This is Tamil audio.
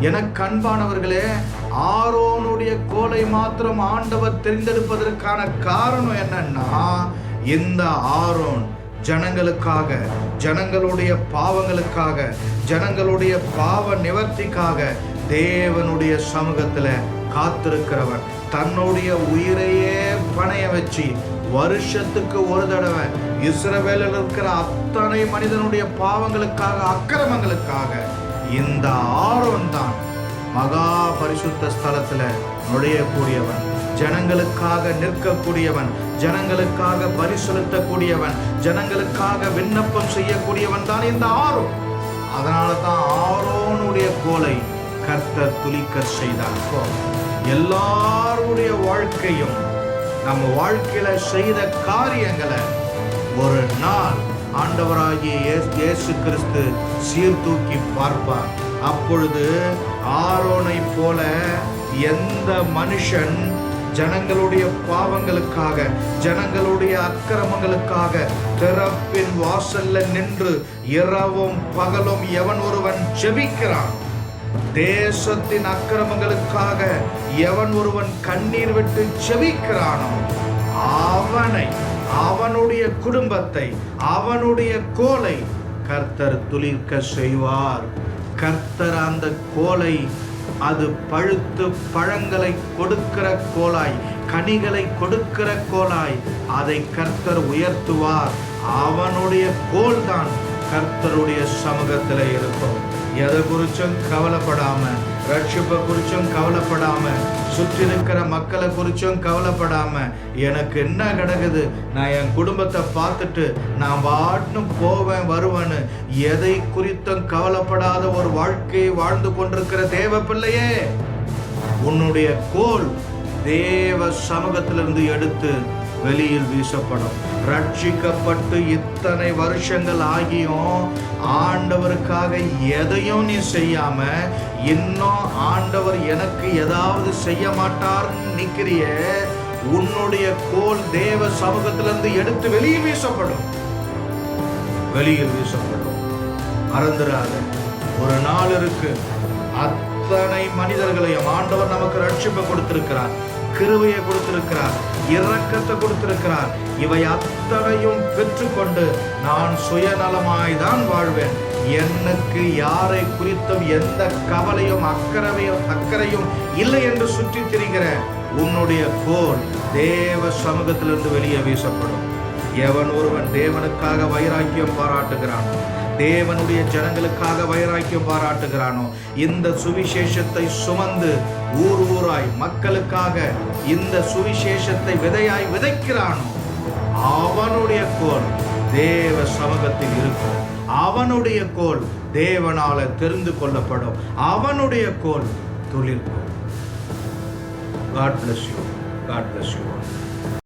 எனக்கு அன்பானவர்களே ஆரோனுடைய கோலை மாத்திரம் ஆண்டவர் தெரிந்தெடுப்பதற்கான காரணம் என்னன்னா இந்த ஆரோன் ஜனங்களுக்காக ஜனங்களுடைய பாவங்களுக்காக ஜனங்களுடைய பாவ நிவர்த்திக்காக தேவனுடைய சமூகத்தில் காத்திருக்கிறவன். தன்னுடைய உயிரையே பணைய வச்சு வருஷத்துக்கு ஒரு தடவை இஸ்ரவேலில் இருக்கிற அத்தனை மனிதனுடைய பாவங்களுக்காக அக்கிரமங்களுக்காக இந்த ஆரோன் தான் மகா பரிசுத்த ஸ்தலத்துல நுழையக்கூடியவன் ஜனங்களுக்காக நிற்கக்கூடியவன் ஜனங்களுக்காக பலி செலுத்தக்கூடியவன் ஜனங்களுக்காக விண்ணப்பம் செய்யக்கூடியவன் தான் இந்த ஆரோன் அதனால தான் ஆரோனுடைய கோலை கர்த்தர் துளிக்க செய்தார். எல்லாருடைய வாழ்க்கையும் நம்ம வாழ்க்கையில செய்த காரியங்களை ஒரு நாள் ஆண்டவராகிய இயேசு- இயேசு கிறிஸ்து சீர்தூக்கி பார்ப்பார். அப்பொழுது ஆரோனை போல எந்த மனுஷன் ஜனங்களுடைய பாவங்களுக்காக ஜனங்களுடைய அக்கிரமங்களுக்காக திறப்பின் வாசல்ல நின்று இரவும் பகலும் எவன் ஒருவன் ஜெபிக்கிறான்? தேசத்தின் அக்கிரமங்களுக்காக எவன் ஒருவன் கண்ணீர் விட்டு ஜெபிக்கிறானோ அவனை அவனுடைய குடும்பத்தை அவனுடைய கோலை கர்த்தர் துளிர்க்க செய்வார். கர்த்தர் அந்த கோலை அது பழுத்து பழங்களை கொடுக்கிற கோலாய் கனிகளை கொடுக்கிற கோலாய் அதை கர்த்தர் உயர்த்துவார். அவனுடைய கோல்தான் கர்த்தருடைய சமூகத்தில் இருக்கும் எதை குறிச்சும் கவலைப்படாம ரட்சிப்பை குறிச்சும் கவலைப்படாம சுற்றி இருக்கிற மக்களை குறிச்சும் கவலைப்படாம எனக்கு என்ன கிடக்குது? நான் என் குடும்பத்தை பார்த்துட்டு நான் பாட்டும் போவேன் வருவேன்னு. எதை குறித்தும் கவலைப்படாத ஒரு வாழ்க்கையை வாழ்ந்து கொண்டிருக்கிற தேவ பிள்ளையே உன்னுடைய கோல் தேவ சமூகத்திலிருந்து எடுத்து வெளியில் வீசப்படும். ரட்சிக்கப்பட்டு இத்தனை வருஷங்கள் ஆகியும் ஆண்டவருக்காக எதையும் நீ செய்யாம இன்னும் ஆண்டவர் எனக்கு ஏதாவது செய்ய மாட்டார்னு நிற்கிறிய உன்னுடைய கோல் தேவ சமூகத்திலிருந்து எடுத்து வெளியில் வீசப்படும். வெளியில் வீசப்படும். மறந்துடாத. ஒரு நாள் இருக்கு. அத்தனை மனிதர்களையும் ஆண்டவர் நமக்கு ரட்சிப்பை கொடுத்திருக்கிறார் கிருவையை கொடுத்திருக்கிறார் இரக்கத்தை கொடுத்திருக்கிறார். இவை அத்தனையும் பெற்றுக்கொண்டு நான் சுயநலமாய் தான் வாழ்வேன். எனக்கு யாரை குறித்தும் எந்த கவலையும் அக்கறையும் அக்கறையும் இல்லை என்று சுற்றி திரிகிற உன்னுடைய கோல் தேவ சமூகத்திலிருந்து வெளியே வீசப்படும். எவன் ஒருவன் தேவனுக்காக வைராக்கியம் பாராட்டுகிறானோ? தேவனுடைய ஜனங்களுக்காக வைராக்கியம் பாராட்டுகிறானோ? இந்த சுவிசேஷத்தை சுமந்து ஊர் ஊராய் மக்களுக்காக இந்த சுவிசேஷத்தை விதையாய் விதைக்கிறானோ? அவனுடைய கோல் தேவ சமூகத்தில் இருக்கும். அவனுடைய கோல் தேவனால தெரிந்து கொள்ளப்படும். அவனுடைய கோல் தொழில் God bless you God bless you